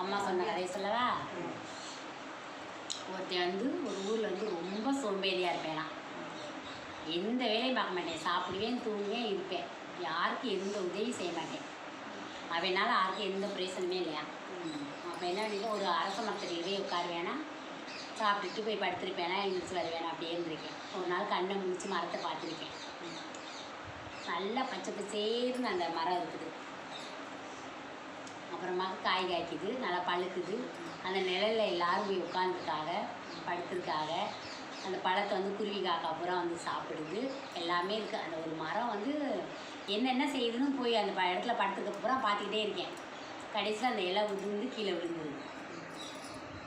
அம்மா சொன்ன கதையை சொல்லவா ஒருத்தன் வந்து ஒரு ஊரில் வந்து ரொம்ப சோம்பேறியாக இருப்பேனா எந்த வேலையும் பார்க்க மாட்டேன். சாப்பிடுவேன் தூங்குவேன் இருப்பேன். யாருக்கும் எந்த உதவியும் செய்ய மாட்டேன். அவனால் யாருக்கும் எந்த பிரயோசனமே இல்லையா? அப்போ என்ன பண்ணிட்டு ஒரு அரச மரத்தடியிலே உட்காருவேனா? சாப்பிட்டுட்டு போய் படுத்திருப்பேனா? எழுந்திரிச்சு வருவேனா? அப்படியே இருந்திருக்கேன். ஒரு நாள் கண்ணை முடிச்சு மரத்தை பார்த்துருக்கேன். நல்லா பச்சை பச்சேர்னு அந்த மரம் இருக்குது. அப்புறமா காய் காய்க்குது நல்லா பழுக்குது. அந்த நிழலில் எல்லாரும் போய் உட்காந்துருக்காங்க படுத்துருக்காங்க. அந்த பழத்தை வந்து குருவி காக்கா பூரா வந்து சாப்பிடுது. எல்லாமே இருக்குது அந்த ஒரு மரம் வந்து என்னென்ன செய்யுதுன்னு போய் அந்த ப- இடத்துல படுத்துக்க பூரா பார்த்துக்கிட்டே இருக்கேன். கடைசியில் அந்த இலை விழுந்து கீழே விழுந்துருது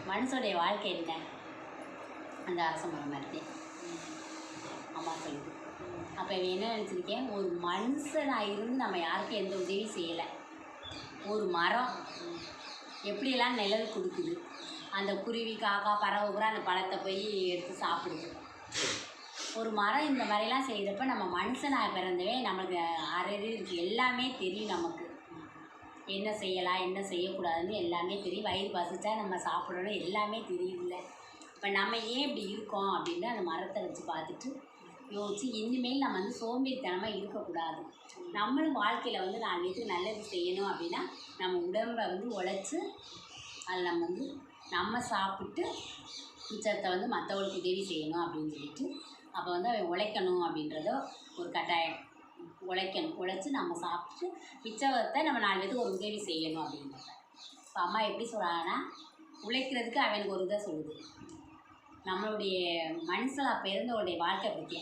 மனுஷனுடைய வாழ்க்கை என்ன? அந்த அரச மரம் மாதிரி. அம்மா சொல்லுது. அப்போ என்ன நினச்சிருக்கேன்? ஒரு மனுஷனாக இருந்து நம்ம யாருக்கும் எந்த உதவியும் செய்யலை. ஒரு மரம். எப்படியெல்லாம் நிழல் கொடுக்குது? அந்த குருவி காக்கா பறவை கூட அந்த பழத்தை போய் எடுத்து சாப்பிடுது. ஒரு மரம் இந்த மாதிரிலாம் செய்கிறப்ப நம்ம மனுஷனாக பிறந்தவே நம்மளுக்கு அறவே எல்லாமே தெரியும் நமக்கு. என்ன செய்யலாம் என்ன செய்யக்கூடாதுன்னு எல்லாமே தெரியும். வயிறு பசிச்சா நம்ம சாப்பிடணும். எல்லாமே தெரியுதுல்ல இப்போ நம்ம ஏன் இப்படி இருக்கோம் அப்படின்னு அந்த மரத்தை வச்சு பார்த்துட்டு யோசிச்சு இனிமேல் நம்ம வந்து சோம்பேறித்தனமாக இருக்கக்கூடாது. நம்மளும் வாழ்க்கையில் வந்து நாலு பேருக்கு நல்லது செய்யணும் அப்படின்னா நம்ம உடம்பை வந்து உழைச்சி அதில் நம்ம வந்து நம்ம சாப்பிட்டு மிச்சத்தை வந்து மற்றவங்களுக்கு உதவி செய்யணும் அப்படின்னு சொல்லிட்டு அப்போ வந்து அவன் உழைக்கணும் அப்படின்றத ஒரு கட்டாயம். உழைக்கணும். உழைச்சி நம்ம சாப்பிட்டு மிச்சத்தை நம்ம நாலு பேருக்கு ஒரு உதவி செய்யணும் அப்படின்றத. இப்போ அம்மா எப்படி சொல்கிறாங்கன்னா உழைக்கிறதுக்கு அவனுக்கு ஒரு இதை சொல்லுது. நம்மளுடைய மனுஷனாக பிறந்தவருடைய வாழ்க்கை பற்றி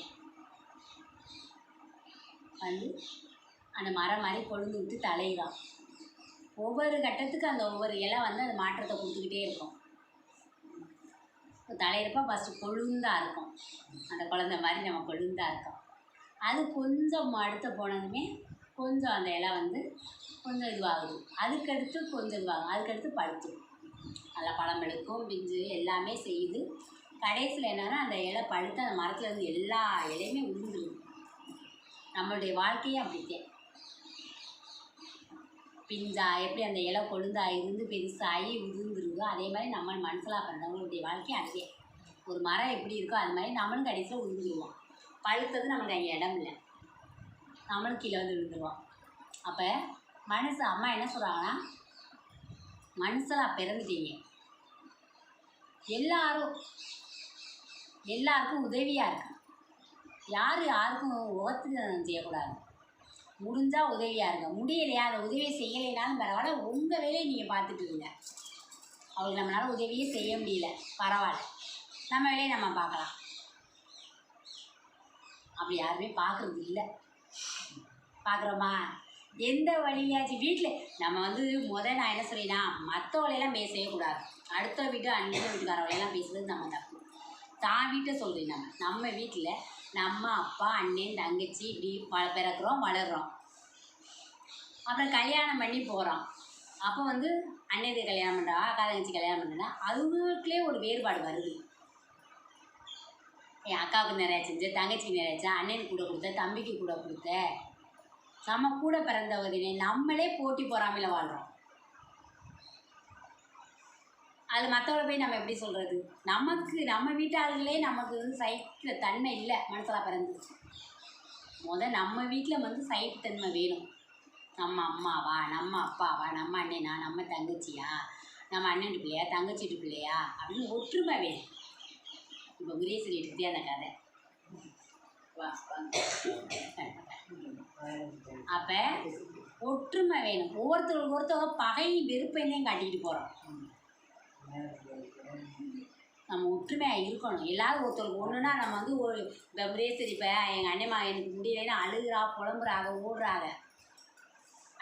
வந்து அந்த மரம் மாதிரி கொழுந்து விட்டு தலையுதான் ஒவ்வொரு கட்டத்துக்கு அந்த ஒவ்வொரு இலை வந்து அந்த மாற்றத்தை கொடுத்துக்கிட்டே இருக்கும். தலையிறப்ப ஃபஸ்ட்டு கொழுந்தாக இருக்கும். அந்த குழந்தை மாதிரி நம்ம கொழுந்தாக இருக்கோம். அது கொஞ்சம் அடுத்து போனதுமே கொஞ்சம் அந்த இலை வந்து கொஞ்சம் இதுவாகுது. அதுக்கடுத்து கொஞ்சம் இதுவாகும். அதுக்கடுத்து பழுத்து நல்லா பழம் எடுக்கும் பிஞ்சு எல்லாமே செய்யுது. கடைசியில் என்னென்னா அந்த இலை பழுத்து அந்த மரத்தில் இருந்து எல்லா இலையுமே உளுந்துருது நம்மளுடைய வாழ்க்கையே அப்படித்தான் பிஞ்சா எப்படி அந்த இலை கொழுந்தா இருந்து பெருசாகி உதிர்ந்துருதோ அதே மாதிரி நம்ம மனசில் பிறந்தவங்களுடைய வாழ்க்கை அதுவே. ஒரு மரம் எப்படி இருக்கோ அது மாதிரி நம்மளும் கடைசியில் உதிர்ந்துருவோம். பழுத்தது நமக்கு அங்கே இடம் இல்லை. நம்மளும் கீழே வந்து விழுந்துருவோம். அப்போ மனசு அம்மா என்ன சொல்கிறாங்கன்னா மனுஷனாக பிறந்துட்டீங்க எல்லாரும் எல்லாருக்கும் உதவியாக இருக்கு. யார் யாருக்கும் உகத்து செய்யக்கூடாது. முடிஞ்சால் உதவியாக இருங்க. முடியலையா? அதை உதவியை செய்யலைனாலும் பரவாயில்ல. உங்கள் வேலையை நீங்கள் பார்த்துட்டு இருங்க. அவங்களுக்கு நம்மளால் உதவியே செய்ய முடியல. பரவாயில்ல. நம்ம வேலையை நம்ம பார்க்கலாம். அப்படி யாருமே பார்க்குறது இல்லை. பார்க்குறோமா? எந்த வழியாச்சு? வீட்டில் நம்ம வந்து முத நான் என்ன சொல்லினா மற்றவளையெல்லாம் பேசவே கூடாது. அடுத்த வீட்டு அன்னைக்கு வீட்டுக்காரவளையெல்லாம் பேசுறது நம்ம தப்பு. தான் வீட்டை சொல்கிறேன் நம்ம நம்ம வீட்டில் நம்ம அப்பா அண்ணன் தங்கச்சி இப்படி வ பிறக்கிறோம் வளர்கிறோம் அப்புறம் கல்யாணம் பண்ணி போகிறோம் அப்போ வந்து அண்ணனுக்கு கல்யாணம் பண்ணுறா அக்கா தங்கச்சி கல்யாணம் பண்ணுறா அதுங்களுக்குள்ளே ஒரு வேறுபாடு வருது. என் அக்காவுக்கு நிறையா செஞ்ச தங்கச்சிக்கு நிறையாச்சா அண்ணனுக்கு கூட கொடுத்த தம்பிக்கு கூட கொடுத்த. நம்ம கூட பிறந்தவர்களே நம்மளே போட்டி பொறாமையில் வாழ்கிறோம் அது மற்றவங்கள போய் நம்ம எப்படி சொல்கிறது நமக்கு நம்ம வீட்டாளர்களே நமக்கு வந்து சைக்கிற தன்மை இல்லை மனசில் பிறந்துச்சு முத நம்ம வீட்டில் வந்து சைட்டு தன்மை வேணும். நம்ம அம்மாவா? நம்ம அப்பாவா? நம்ம அண்ணனா? நம்ம தங்கச்சியா? நம்ம அண்ணன் பிள்ளையா? தங்கச்சிட்டு பிள்ளையா? அப்படின்னு ஒற்றுமை வேணும். இப்போ குரேஸ்வரி எடுத்துகிட்டே அந்த கதை? அப்போ ஒற்றுமை வேணும். ஒவ்வொருத்தருக்கு ஒருத்தர் பகை வெறுப்பையும் காட்டிக்கிட்டு போகிறோம் நம்ம ஒற்றுமையாக இருக்கணும். எல்லாரும் ஒருத்தருக்கு ஒன்றுனா நம்ம வந்து ஒரு இப்போ குரேஸ்வரி இப்போ எங்கள் அண்ணம்மா எனக்கு முடியலைன்னா அழுகுறா புலம்புறாங்க ஓடுறாங்க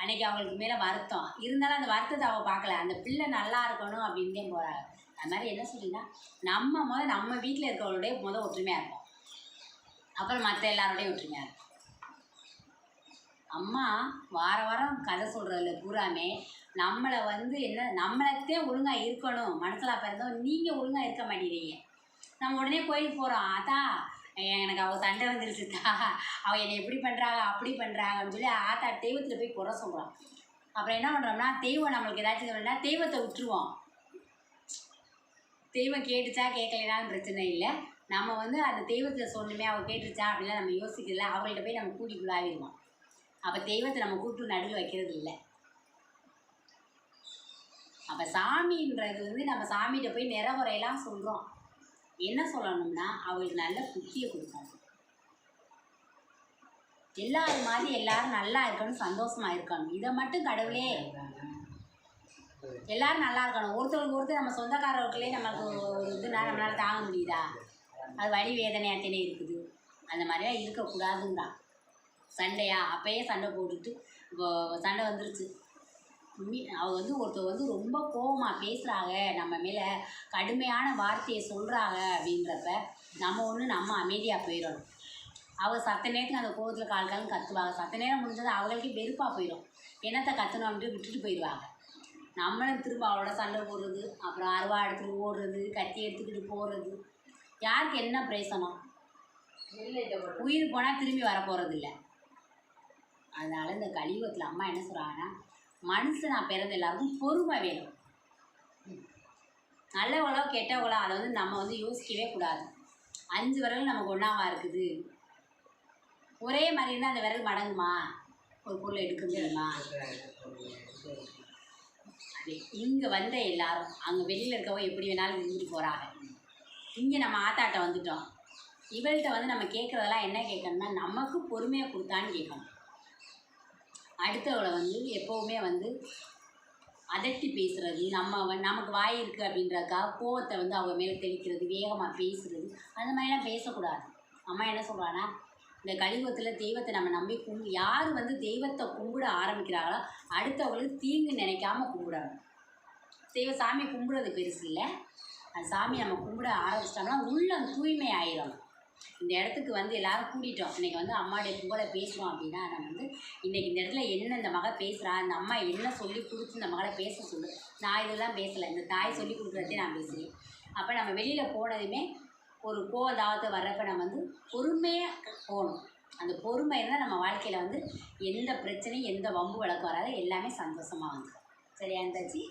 அன்னைக்கு அவங்களுக்கு மேலே வருத்தம். இருந்தாலும் அந்த வருத்தத்தை அவள் பார்க்கல. அந்த பிள்ளை நல்லா இருக்கணும் அப்படின்னு போகிறாங்க அது மாதிரி என்ன சொல்லிங்கன்னா நம்ம முதல் நம்ம வீட்டில் இருக்கவங்களுடைய முதல் ஒற்றுமையாக இருக்கும் அப்புறம் மற்ற எல்லாரோடையும் ஒற்றுமையாக இருக்கும் அம்மா வார வாரம் கதை சொல்கிறதுல பூராமே நம்மளை வந்து என்ன நம்மளத்தே ஒழுங்காக இருக்கணும். மனசில் பிறந்தோம் நீங்கள் ஒழுங்காக இருக்க மாட்டேங்கிறீங்க. நம்ம உடனே கோயிலுக்கு போகிறோம் ஆத்தா எனக்கு அவள் சண்டை வந்துருச்சுதா அவள் என்னை எப்படி பண்ணுறாங்க அப்படி பண்ணுறாங்கன்னு சொல்லி ஆத்தா தெய்வத்தில் போய் குறை சொல்கிறோம் அப்புறம் என்ன பண்ணுறோம்னா தெய்வம் நம்மளுக்கு ஏதாச்சும் வேணும்னா தெய்வத்தை விட்டுருவோம். தெய்வம் கேட்டுச்சா கேட்கலனாலும் பிரச்சனை இல்லை. நம்ம வந்து அந்த தெய்வத்தில் சொன்னமே அவள் கேட்டுச்சா அப்படிலாம் நம்ம யோசிக்கல. அவங்கள்ட்ட போய் நம்ம கூடி குழாவிடுவோம் அப்போ தெய்வத்தை நம்ம கூட்டு நடுவில் வைக்கிறது இல்லை. அப்போ சாமின்றது வந்து நம்ம சாமிகிட்ட போய் நிறகுறையெல்லாம் சொல்கிறோம் என்ன சொல்லணும்னா அவளுக்கு நல்ல புத்தியை கொடுக்கணும். எல்லாரும் மாதிரி எல்லாரும் நல்லா இருக்கணும் சந்தோஷமா இருக்கணும். இதை மட்டும் கடவுளே. எல்லாரும் நல்லா இருக்கணும். ஒருத்தருக்கு ஒருத்தர் நம்ம சொந்தக்காரர்களே நமக்கு ஒரு இதுனா நம்மளால தாங்க முடியுதா? அது வலி வேதனையாத்தனே இருக்குது. அந்த மாதிரிலாம் இருக்கக்கூடாதுங்கிறான் சண்டையா? அப்பயே சண்டை போட்டுட்டு இப்போ சண்டை வந்துருச்சு. மீ அவ வந்து ஒருத்தர் வந்து ரொம்ப கோவமாக பேசுகிறாங்க நம்ம மேலே கடுமையான வார்த்தையை சொல்கிறாங்க அப்படின்றப்ப நம்ம ஒன்று நம்ம அமைதியாக போயிடணும். அவள் சத்த நேரத்துக்கு அந்த கோவத்தில் கால் காலம் கத்துவாங்க. சத்த நேரம் முடிஞ்சது அவங்களுக்கே வெறுப்பாக போயிடும். என்னத்தை கத்தணும்ட்டு விட்டுட்டு போயிடுவாங்க. நம்மளும் திரும்ப அவளோட சண்டை போடுறது அப்புறம் அருவா எடுத்துகிட்டு ஓடுறது கத்தி எடுத்துக்கிட்டு போகிறது யாருக்கு என்ன பிரயோசனம்? உயிர் போனால் திரும்பி வர போகிறதில்ல அதனால் இந்த கலியுகத்தில் அம்மா என்ன சொல்கிறாங்கன்னா மனுஷனா பிறந்த எல்லாருக்கும் பொறுமை வேணும். நல்லவளோ கெட்டவளோ அதை வந்து நம்ம வந்து யோசிக்கவே கூடாது. அஞ்சு விரல் நமக்கு ஒன்றாவா இருக்குது? ஒரே மாதிரி இருந்தால் அந்த விரல் மடங்குமா? ஒரு பொருளை எடுக்க முடியுமா? அது இங்கே வந்த எல்லாரும் அங்கே வெளியில் இருக்கவங்க எப்படி வேணாலும் இருந்துட்டு போகிறாங்க இங்கே நம்ம ஆத்தாட்ட வந்துட்டோம். இவள்கிட்ட வந்து நம்ம கேட்குறதெல்லாம் என்ன கேட்கணும்னா நமக்கு பொறுமையாக கொடுத்தான்னு கேட்கணும். அடுத்தவளை வந்து எப்போவுமே வந்து அதட்டி பேசுறது நம்ம வ- நமக்கு வாய் இருக்குது அப்படின்றதுக்காக கோவத்தை வந்து அவங்க மேலே தெளிக்கிறது வேகமாக பேசுறது அந்த மாதிரிலாம் பேசக்கூடாது. அம்மா என்ன சொல்கிறான்னா இந்த கலியுகத்தில் தெய்வத்தை நம்ம நம்பி கும்பி யார் வந்து தெய்வத்தை கும்பிட ஆரம்பிக்கிறாங்களோ அடுத்தவங்களுக்கு தீங்கு நினைக்காம கும்பிடணும். தெய்வ சாமி கும்பிடுறது பெருசு இல்லை. அந்த சாமி நம்ம கும்பிட ஆரம்பிச்சிட்டோம்னா உள்ளம் தூய்மை ஆயிரும். இந்த இடத்துக்கு வந்து எல்லாரும் கூட்டிட்டோம் இன்னைக்கு வந்து அம்மாவுடைய புகழை பேசுகிறோம் அப்படின்னா நம்ம வந்து இன்னைக்கு இந்த இடத்துல என்ன இந்த மகள் பேசுகிறா இந்த அம்மா என்ன சொல்லி கொடுத்து இந்த மகளை பேச சொல்லு. நான் இதெல்லாம் பேசலை. இந்த தாய் சொல்லி கொடுக்குறதே நான் பேசுகிறேன் அப்போ நம்ம வெளியில் போனதுமே ஒரு கோதாவது வர்றப்ப நம்ம வந்து பொறுமையாக போகணும். அந்த பொறுமை இருந்தால் நம்ம வாழ்க்கையில் வந்து எந்த பிரச்சனையும் எந்த வம்பு வழக்கு வராது. எல்லாமே சந்தோஷமாக வந்துடும் சரியா இருந்தாச்சு